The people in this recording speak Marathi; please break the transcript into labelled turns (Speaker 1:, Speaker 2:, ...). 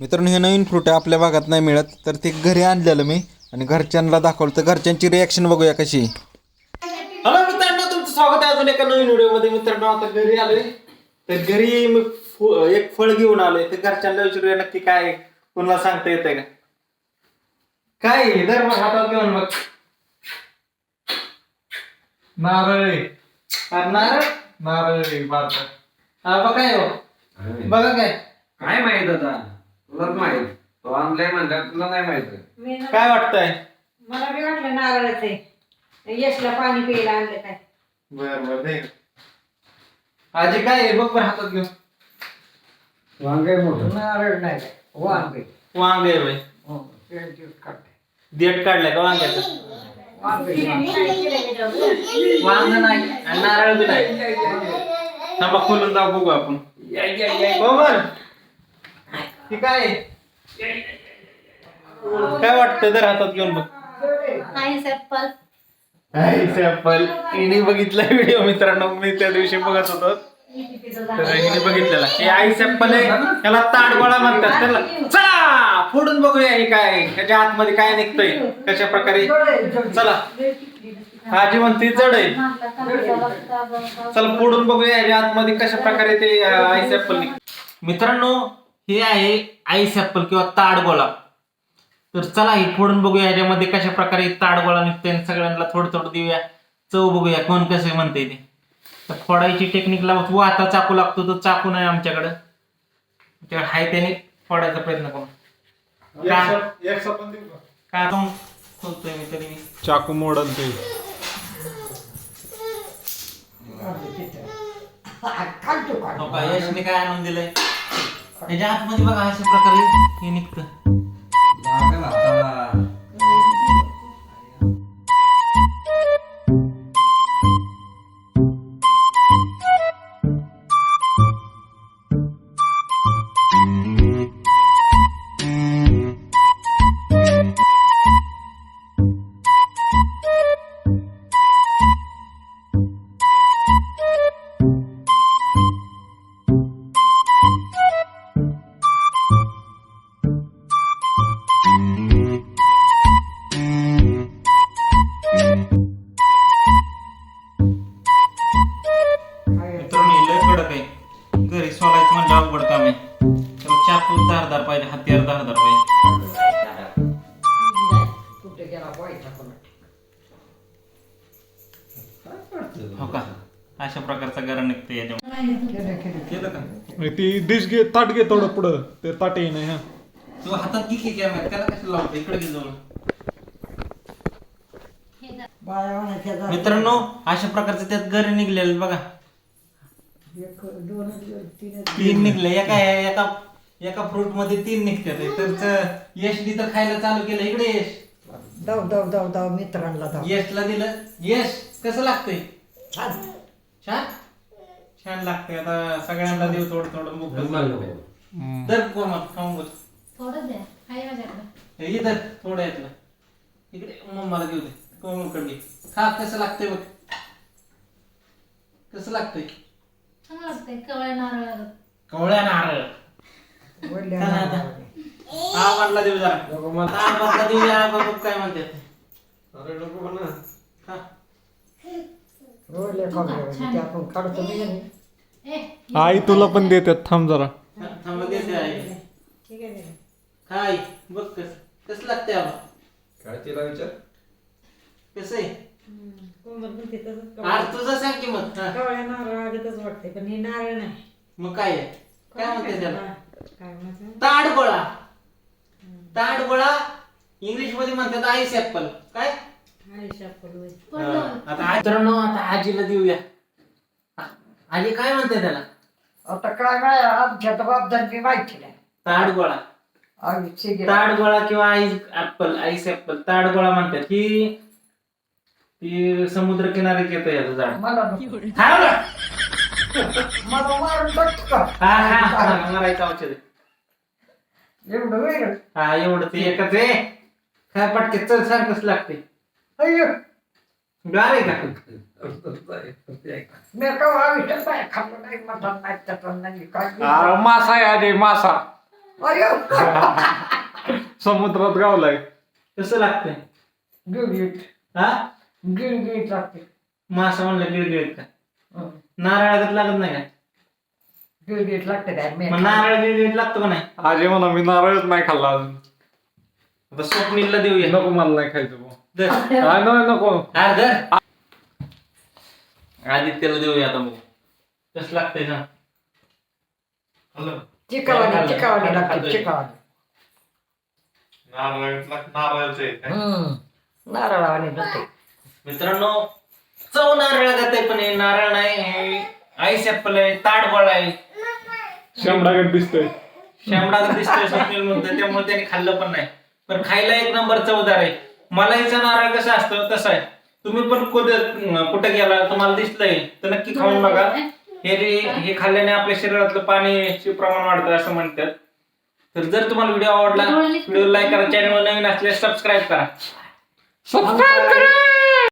Speaker 1: मित्रांनो हे नवीन फ्रूट आहे आपल्या भागात नाही मिळत तर ते घरी आणलेलं मी आणि घरच्यांना दाखवलं. तर घरच्यांची रिॲक्शन बघूया कशी हॅलो मित्रांनो तुमचं स्वागत आहे अजून एका नवीन व्हिडिओमध्ये. मित्रांनो आता घरी आलोय. तर घरी मी एक फळ घेऊन आलोय. तर घरच्यांना विचारूया नक्की काय. कोणाला सांगता येतंय का? काय? धर मग हातात घेऊन बघ
Speaker 2: नारळ.
Speaker 1: नारळ?
Speaker 2: नारळ बात
Speaker 1: हा बघ काय हो बघा काय.
Speaker 2: काय माहीत आता? तुलाच माहीत. तो ऑनलाईन म्हणला तुला नाही माहीत.
Speaker 3: मी ना-
Speaker 1: काय वाटतंय?
Speaker 3: मला बी वाटलं नारळच आहे. यशला पाणी प्यायला आणलं काय.
Speaker 1: बर बर दे. आजी काय आहे? बघ बरं हातात घेऊन.
Speaker 2: वांगे मोठं.
Speaker 3: नारळ नाही वांगे.
Speaker 1: वांग आहे बाई. देठ काढलाय का वांग्याचा? वांग. नाही आणि नारळ बी नाही. थांबा खोलून जाऊ बघू आपण? ही काय आहे? काय वाटतं तर हातात घेऊन बघ.
Speaker 3: नाही सॅपल
Speaker 1: ऍपल हिने बघितला व्हिडिओ मित्रांनो. मी त्या दिवशी बघत होतो. तर बघितलेला. हे आईस ऍपल आहे. त्याला ताडगोळा म्हणतात. त्याला चला फोडून बघूया हे काय. त्याच्या आतमध्ये काय निघतंय. कशा प्रकारे? चला. आजी म्हणते जड आहे. चला फोडून बघूया. याच्या आतमध्ये कशा प्रकारे ते आईस ऍपल मित्रांनो हे आहे आईस ऍपल किंवा ताडगोळा तर चला हे फोडून बघूया ह्याच्यामध्ये कशा प्रकारे ताडगोळा निघतोय आणि सगळ्यांना थोडं थोडं देऊया. चव बघूया कोण कसं म्हणते ते. तर फोडायची टेक्निक लावत व आता चाकू लागतो तो चाकू नाही आमच्याकडं. त्याच्याकडे हाय त्याने फोडायचा प्रयत्न करू. काय काय आपण खोलतोय मी तरी.
Speaker 2: चाकू मोडल ते
Speaker 1: हो यशने काय आणून दिलंय? त्याच्या आतमध्ये बघा अशा प्रकारे हे निघतं. अवघड काम आहे. त्याला चाकू धारदार पाहिजे हत्यार धारदार पाहिजे. हो का? अशा प्रकारचा गरा निघतो याच्यामध्ये केलं का
Speaker 2: ती डिश घे ताट घे थोडं पुढं. ते ताट येईन हा.
Speaker 1: तू हातात की की कॅमेरा त्याला कसं लावतो? इकडे घे जवळ. मित्रांनो अशा प्रकारचे त्यात गरे निघलेले बघा. तीन निघले. एका एका एका फ्रूटमध्ये तीन निघतात तर च- यशनी तर खायला चालू केलं. इकडे यश.
Speaker 3: दाव दाव दाव दाव. मित्रांना दाव.
Speaker 1: यशला दिलं. यश कसं लागतंय?
Speaker 3: छान.
Speaker 1: छान? छान लागतंय. आता सगळ्यांना देऊ थोडं थोडं मुख. तर कोमल खाऊन बघ.
Speaker 4: थोडं द्या. आहे माझ्याकडं
Speaker 1: हे इथं थोडं यातलं. इकडे मम्माला घेऊ दे. कोमलकडे खा कसं लागतंय बघ. कसं लागतंय?
Speaker 4: चांगलं वाटतंय कवळ्या नारळ
Speaker 1: कवळ्या नारळ.
Speaker 3: वडल्या
Speaker 1: चला आता. हा म्हणला देऊ जरा. हा म्हणला देऊ जरा बघू काय म्हणतात हा.
Speaker 3: वडल्या खोबऱ्यामध्ये ते आपण काढतो बी नाही.
Speaker 4: ए
Speaker 2: आई तुला पण देतात थांब जरा.
Speaker 1: हा, थांबा देते आहे
Speaker 3: ठीक आहे?
Speaker 1: काय बघ कस कसं लागतंय आबा.
Speaker 2: काय तिला विचार?
Speaker 1: कसं आहे?
Speaker 3: म्हणते तसंच
Speaker 1: आर तुझं सांग की मग. हा.
Speaker 3: कवळ्या वाटते पण हे नारळ नाही.
Speaker 1: मग काय आहे? काय म्हणते त्याला?
Speaker 3: काय
Speaker 1: ताडगोळा इंग्लिशमध्ये म्हणतात आईस ऍपल काय? आता मित्रांनो आता आजीला देऊया. आ- आजी काय म्हणते त्याला?
Speaker 3: आता काय नाही आमच्या तर बापदांनी माहिती नाही.
Speaker 1: ताडगोळा ताडगोळा किंवा आईस ऍपल आईस ऍपल ताडगोळा म्हणतात की ती समुद्र किनारी येतं याचं झाड
Speaker 3: मला नको.
Speaker 1: खा ना.
Speaker 3: मला मारून टाकतो का?
Speaker 1: हा हा हा मारायचं औषध. आहे.
Speaker 3: एवढं
Speaker 1: हा एवढं ते एकच आहे. काय पटके चल कसं लागते.
Speaker 3: अय्यो.
Speaker 1: गार आहे का?
Speaker 3: मी का आयुष्यात काय खाल्लं नाही मटण नाही चटण नाही काय
Speaker 2: मासा आहे आधी मासा.
Speaker 3: अरे
Speaker 1: समुद्रात गावलाय. कसं लागतंय? हा?
Speaker 3: गिळगिळीत लागते.
Speaker 1: मासा म्हणलं गिळगिळीत का?
Speaker 3: हं.
Speaker 1: नारळागत लागत नाही का?
Speaker 3: गिळगिळीत लागते काय? मी
Speaker 1: मग नारळ गिळगिळीत लागतो का नाही?
Speaker 5: आजी म्हणा मी नारळच नाही खाल्ला अजून.
Speaker 1: आता स्वप्नीलला देऊया.
Speaker 5: नको मला नाही खायचं बुवा.
Speaker 1: दर.
Speaker 5: नाही नको
Speaker 1: हा, दर. आदित्यला देऊया आता मग. कसं लागतंय ना
Speaker 3: लागते चिकावानी हम्म. नारळावानी लागते.
Speaker 1: मित्रांनो चव नारळागत आहे पण हे नारळ नाही. हे आईस ऍपल आहे ताडबळ आहे.
Speaker 5: शेंबडागत दिसतोय.
Speaker 1: शेंबडा दिसतोय स्वप्नील म्हणतोय त्यामुळे त्याने खाल्लं पण नाही. पण खायला एक नंबर चवदार आहे. मलाईचा नारळ कसा असतो तसा आहे. तुम्ही पण कुठं गेला तुम्हाला दिसलंय तर नक्की खाऊन बघा. हे हे खाल्ल्याने आपल्या शरीरातलं पाण्याचे प्रमाण वाढतं असं म्हणतात. तर जर तुम्हाला व्हिडिओ आवडला व्हिडिओ लाईक करा चॅनल नवीन असल्यास सबस्क्राईब करा.
Speaker 5: सबस्क्राईब करा!